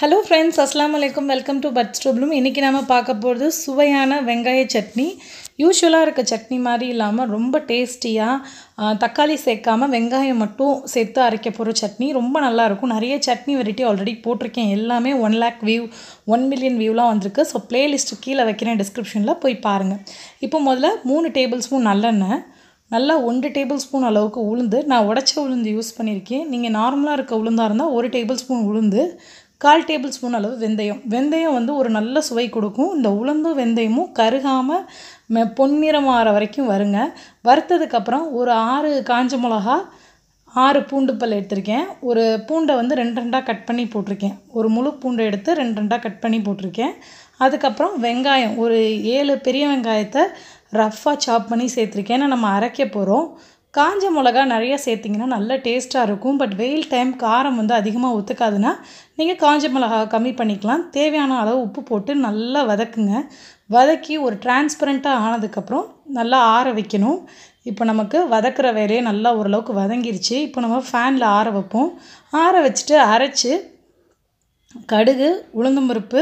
Hello friends அஸ்லாம் வலைக்கம் welcome to but ஸ்டோப்லும் இன்றைக்கி நம்ம பார்க்க போகிறது சுவையான வெங்காய சட்னி. யூஸ்வலாக இருக்க சட்னி மாதிரி இல்லாமல் ரொம்ப டேஸ்டியாக தக்காளி சேர்க்காம வெங்காயம் மட்டும் சேர்த்து அரைக்க போகிற சட்னி ரொம்ப நல்லாயிருக்கும் நிறைய சட்னி வெரைட்டி ஆல்ரெடி போட்டிருக்கேன். எல்லாமே one lakh view one million வியூலாம் வந்திருக்கு. ஸோ ப்ளேலிஸ்ட்டு கீழே வைக்கிறேன் டிஸ்கிரிப்ஷனில் போய் பாருங்கள் இப்போ முதல்ல மூணு டேபிள் ஸ்பூன் நல்லெண்ணெய். நல்லா ஒன்று டேபிள் ஸ்பூன் அளவுக்கு உளுந்து. நான் உடச்ச உளுந்து யூஸ் பண்ணியிருக்கேன். நீங்கள் நார்மலாக இருக்க உளுந்தாக இருந்தால் ஒரு டேபிள் ஸ்பூன் உளுந்து. கால் டேபிள் ஸ்பூன் அளவு வெந்தயம். வெந்தயம் வந்து ஒரு நல்ல சுவை கொடுக்கும். இந்த உளுந்தும் வெந்தயமும் கருகாமல் மெ பொன்னிறமாகிற வரைக்கும் வருங்க. வறுத்ததுக்கப்புறம் ஒரு ஆறு காஞ்ச மிளகா ஆறு பூண்டு பல் எடுத்திருக்கேன். ஒரு பூண்டை வந்து ரெண்டு ரெண்டாக கட் பண்ணி போட்டிருக்கேன். ஒரு முழு பூண்டை எடுத்து ரெண்டு ரெண்டாக கட் பண்ணி போட்டிருக்கேன். அதுக்கப்புறம் வெங்காயம் ஒரு ஏழு பெரிய வெங்காயத்தை ரஃப்பாக சாப் பண்ணி சேர்த்துருக்கேன். ஏன்னா நம்ம அரைக்க போகிறோம் காஞ்ச மிளகா நிறைய சேர்த்திங்கன்னா நல்ல டேஸ்ட்டாக இருக்கும். பட் வெயில் டைம் காரம் வந்து அதிகமாக ஒத்துக்காதுன்னா நீங்கள் காஞ்ச மிளகா கம்மி பண்ணிக்கலாம். தேவையான அளவு உப்பு போட்டு நல்லா வதக்குங்க. வதக்கி ஒரு டிரான்ஸ்பரண்ட்டாக ஆனதுக்கப்புறம் நல்லா ஆற வைக்கணும். இப்போ நமக்கு வதக்கிற வேலையே நல்லா ஓரளவுக்கு வதங்கிருச்சு. இப்போ நம்ம ஃபேனில் ஆற வைப்போம். ஆற வச்சுட்டு அரைச்சி கடுகு உளுந்தம்பருப்பு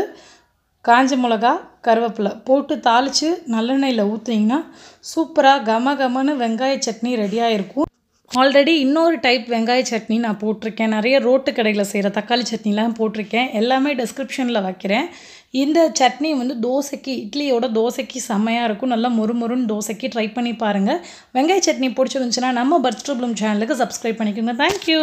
காஞ்ச மிளகா கருவேப்பிலை போட்டு தாளித்து நல்லெண்ணெயில் ஊற்றிங்கன்னா சூப்பராக கம கமன்னு வெங்காய சட்னி ரெடியாக இருக்கும் ஆல்ரெடி இன்னொரு டைப் வெங்காய சட்னி நான் போட்டிருக்கேன். நிறைய ரோட்டு கடையில் செய்கிற தக்காளி சட்னிலாம் போட்டிருக்கேன். எல்லாமே டிஸ்கிரிப்ஷனில் வைக்கிறேன். இந்த சட்னி வந்து தோசைக்கு இட்லியோட தோசைக்கு செம்மையாக இருக்கும். நல்லா மொறுமொறுன்னு தோசைக்கு ட்ரை பண்ணி பாருங்கள் வெங்காய சட்னி பிடிச்சிருந்துச்சுன்னா நம்ம பர்த் ப்ராப்ளம் சேனலுக்கு சப்ஸ்கிரைப் பண்ணிக்கோங்க. Thank you